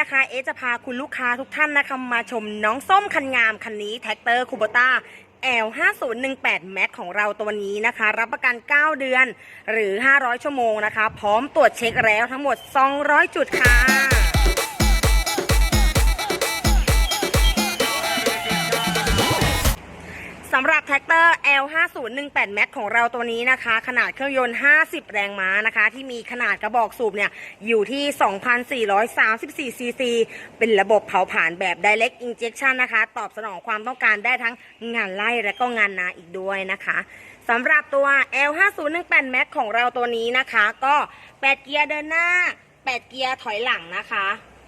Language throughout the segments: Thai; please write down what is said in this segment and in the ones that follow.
นะคุณลูกค้าทุกท่านนะคะมาชมน้องส้มคันงามคันนี้แท็กเตอร์คูโบต้า L5018 Max ของเราตัวนี้นะคะ รับประกัน 9 เดือนหรือ 500 ชั่วโมงนะคะ พร้อมตรวจเช็คแล้วทั้งหมด 200 จุดค่ะ สำหรับแท็กเตอร์ L5018 Max ของเราตัวนี้นะคะ ขนาดเครื่องยนต์ 50 แรงม้านะคะ ที่มีขนาดกระบอกสูบเนี่ย อยู่ที่ 2,434 ซีซี เป็นระบบเผาผลาญแบบ Direct Injection นะคะ ตอบสนองความต้องการได้ทั้งงานไล่และก็งานนาอีกด้วยนะคะสำหรับตัว L5018 Max ของเราตัวนี้นะคะ ก็ 8 เกียร์เดินหน้า 8 เกียร์ถอยหลังนะคะ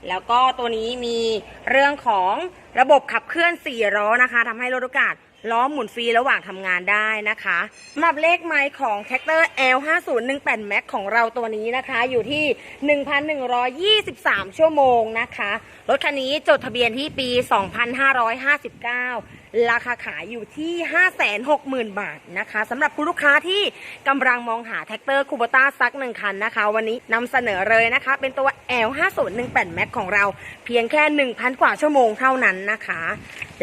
แล้วก็ตัวนี้มีเรื่องของระบบขับเคลื่อน4ล้อนะคะทำให้รถโอกาส ล้อหมุนฟรีระหว่างทำงานได้นะคะสำหรับเลขไมล์ของ t ท็กเตอร์ L5018 Max ของเราตัวนี้นะคะ อยู่ที่ 1,123 ชั่วโมงนะคะ รถคันนี้จดทะเบียนที่ปี 2559 ราคาขายอยู่ที่ 560,000 บาทนะคะสำหรับคุณลูกค้าที่กำลังมองหาแท็กเตอร์คูบต้าซักหนึ่งคันนะคะ วันนี้นำเสนอเลยนะคะ เป็นตัว L5018 Max ของเราเพียงแค่ 1,000 กว่าชั่วโมงเท่านั้นนะคะ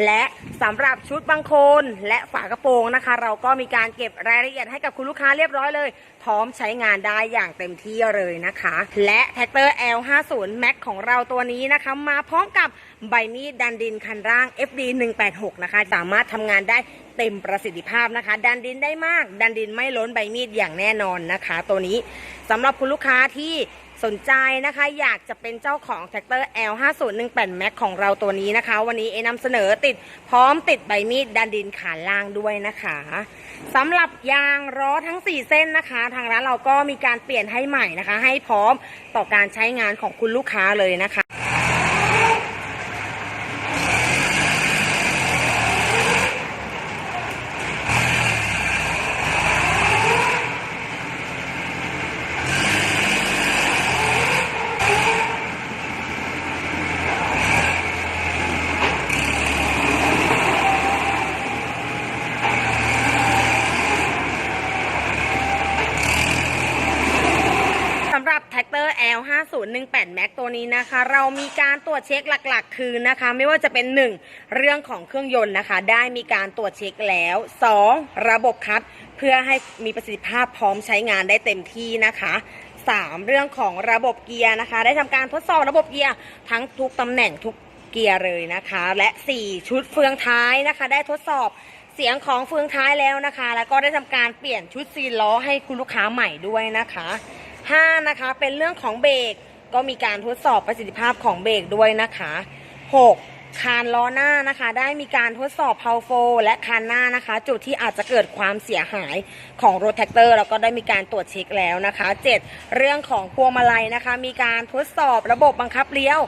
และสำหรับชุดบังโคนและฝากระโปรงนะคะ เราก็มีการเก็บรายละเอียดให้กับคุณลูกค้าเรียบร้อยเลย พร้อมใช้งานได้อย่างเต็มที่เลยนะคะ และแท็กเตอร์ L50 Max ของเราตัวนี้นะคะ มาพร้อมกับใบมีดดันดินคันร่าง FD 186นะคะ สามารถทำงานได้เต็มประสิทธิภาพนะคะ ดันดินได้มาก ดันดินไม่ล้นใบมีดอย่างแน่นอนนะคะ ตัวนี้สำหรับคุณลูกค้าที่ สนใจนะคะอยากจะเป็นเจ้าของแท็กเตอร์ L5018 Max ของเราตัวนี้นะคะ วันนี้เอนำเสนอติดพร้อมติดใบมีดดันดินขาล่างด้วยนะคะสำหรับยางล้อทั้ง 4 เส้นนะคะ ทางร้านเราก็มีการเปลี่ยนให้ใหม่นะคะ ให้พร้อมต่อการใช้งานของคุณลูกค้าเลยนะคะ สำหรับแท็ L5018 Max ตัวนี้นะคะ เรามีการตรวจเช็คหลักๆ คือนะคะ ไม่ว่าจะเป็น 1 เรื่องของเครื่องยนต์นะคะ ได้มีการตรวจเช็คแล้ว 2 ระบบคัดเพื่อให้มีประสิทธิภาพพร้อมใช้งานได้เต็มที่นะคะ 3 เรื่องของระบบเกียร์นะคะ ได้ทำการทดสอบระบบเกียร์ทั้งทุกตำแหน่งทุกเกียร์เลยนะคะ และ 4 ชุดเฟืองท้ายนะคะ ได้ทดสอบเสียงของเฟืองท้ายแล้วนะคะ แล้วก็ได้ทำการเปลี่ยนชุดซีนล้อให้คุณลูกค้าใหม่ด้วยนะคะ 5 นะคะ เป็นเรื่องของเบรกก็มีการทดสอบประสิทธิภาพของเบรกด้วยนะคะ 6 คานล้อหน้านะคะ ได้มีการทดสอบเพาโฟและคานหน้านะคะ จุดที่อาจจะเกิดความเสียหายของรถแท็กเตอร์แล้วก็ได้มีการตรวจเช็คแล้วนะคะ 7 เรื่องของพวงมาลัยนะคะ มีการทดสอบระบบบังคับเลี้ยว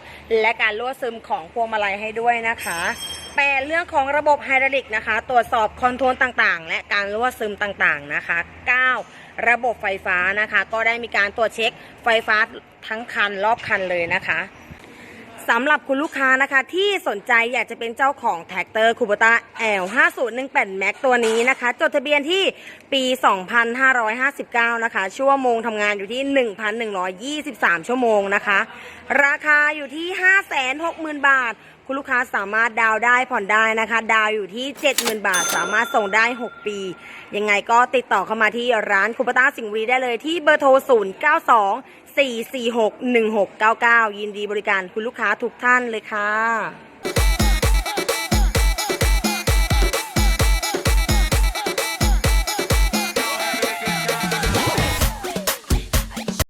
และการรั่วซึมของพวงมาลัยให้ด้วยนะคะ แปดเรื่องของระบบไฮดรอลิกนะคะ ตรวจสอบคอนโทรลต่างๆ และการรั่วซึมต่างๆนะคะ 9 ระบบไฟฟ้านะคะ ก็ได้มีการตรวจเช็คไฟฟ้าทั้งคันรอบคันเลยนะคะสำหรับคุณลูกค้านะคะที่สนใจอยากจะเป็นเจ้าของแท็กเตอร์คูบต้า L5018 Max ตัวนี้นะคะ จดทะเบียนที่ปี 2559 นะคะ ชั่วโมงทำงานอยู่ที่ 1,123 ชั่วโมงนะคะ ราคาอยู่ที่ 560,000 บาท คุณลูกค้าสามารถดาวได้ผ่อนได้นะคะ ดาวอยู่ที่ 70,000 บาท สามารถส่งได้ 6 ปี ยังไงก็ติดต่อเข้ามาที่ร้านคุปต้าสิงห์บุรีได้เลยที่เบอร์โทร 092 446 1699 ยินดีบริการคุณลูกค้าทุกท่านเลยค่ะ